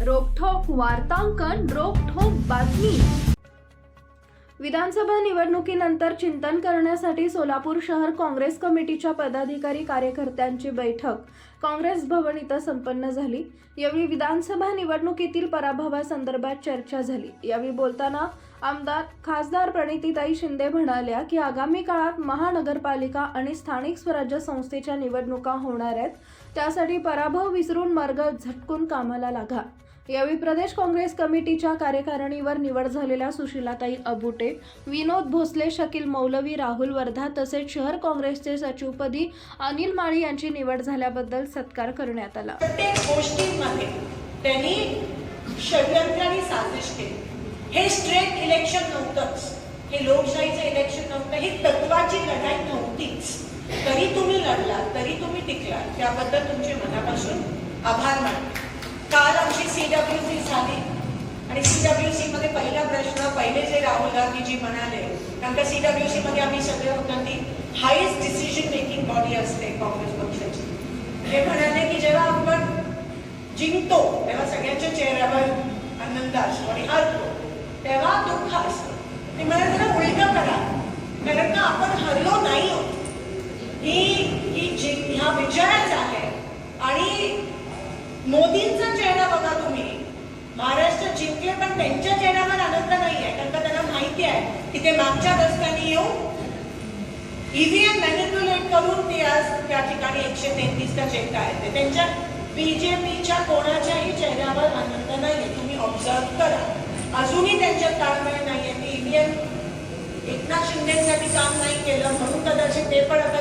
वार्तांकन रोखोक बातमी. विधानसभा निवडणुकीनंतर चिंतन करण्यासाठी सोलापूर शहर काँग्रेस कमिटीच्या पदाधिकारी कार्यकर्त्यांची बैठक. काँग्रेस भवन इथं संपन्न झाली. यावेळी विधानसभा निवडणुकीतील पराभवासंदर्भात चर्चा झाली. यावेळी बोलताना आमदार खासदार प्रणितीताई शिंदे म्हणाल्या की आगामी काळात महानगरपालिका आणि स्थानिक स्वराज्य संस्थेच्या निवडणुका होणार आहेत. त्यासाठी पराभव विसरून मार्ग झटकून कामाला लागा. यावेळी प्रदेश काँग्रेस कमिटीच्या कार्यकारिणीवर निवड झालेल्या सुशीलाताई अबुटे विनोद भोसले शकील मौलवी राहुल वर्धा तसेच शहर काँग्रेसचे सचिवपदी अनिल माळी यांची निवड झाल्याबद्दल सत्कार करण्यात आला. प्रत्येक गोष्टींमध्ये त्यांनी षडयंत्र आणि साजिश केली. हे स्ट्रेट इलेक्शन नव्हतंच. हे लोकशाहीचं इलेक्शन नव्हतं. ही तत्वाची लढाई नव्हतीच. तरी तुम्ही लढला तरी तुम्ही टिकला त्याबद्दल तुमचे मनापासून आभार मानले काल आमची सीडब्ल्यूसी झाली. आणि सीडब्ल्यूसी मध्ये पहिला प्रश्न पहिले जे राहुल गांधीजी म्हणाले कारण का सीडब्ल्यूसी मध्ये आम्ही सगळे होतो ती हायेस्ट डिसिजन मेकिंग बॉडी असते काँग्रेस पक्षाची. हे म्हणाले की जेव्हा आपण जिंकतो तेव्हा सगळ्यांच्या चेहऱ्यावर आनंद असतो आणि हरतो. तेव्हा दुःख असतो. ते म्हणाले जरा उलट करा. कारण का आपण हरलो नाही आहोत. ही ही जिंक ह्या विजयाच आहे आणि मोदींचा चेहरा बघा तुम्ही. महाराष्ट्र जिंकले पण त्यांच्या चेहऱ्यावर आनंद नाही आहे कारण का त्यांना माहिती आहे की ते मागच्या दशकांनी येऊन ईव्हीएम मॅनिप्युलेट करून ते आज त्या ठिकाणी एकशे तेहतीसचा चेक आहेत त्यांच्या बीजेपीच्या कोणाच्याही चेहऱ्यावर आनंद नाही आहे तुम्ही ऑब्झर्व करा. अजूनही त्यांच्यात ताळमेळ नाहीये. ते ईव्हीएम एकनाथ शिंदेसाठी काम नाही केलं म्हणून कदाचित ते पण आता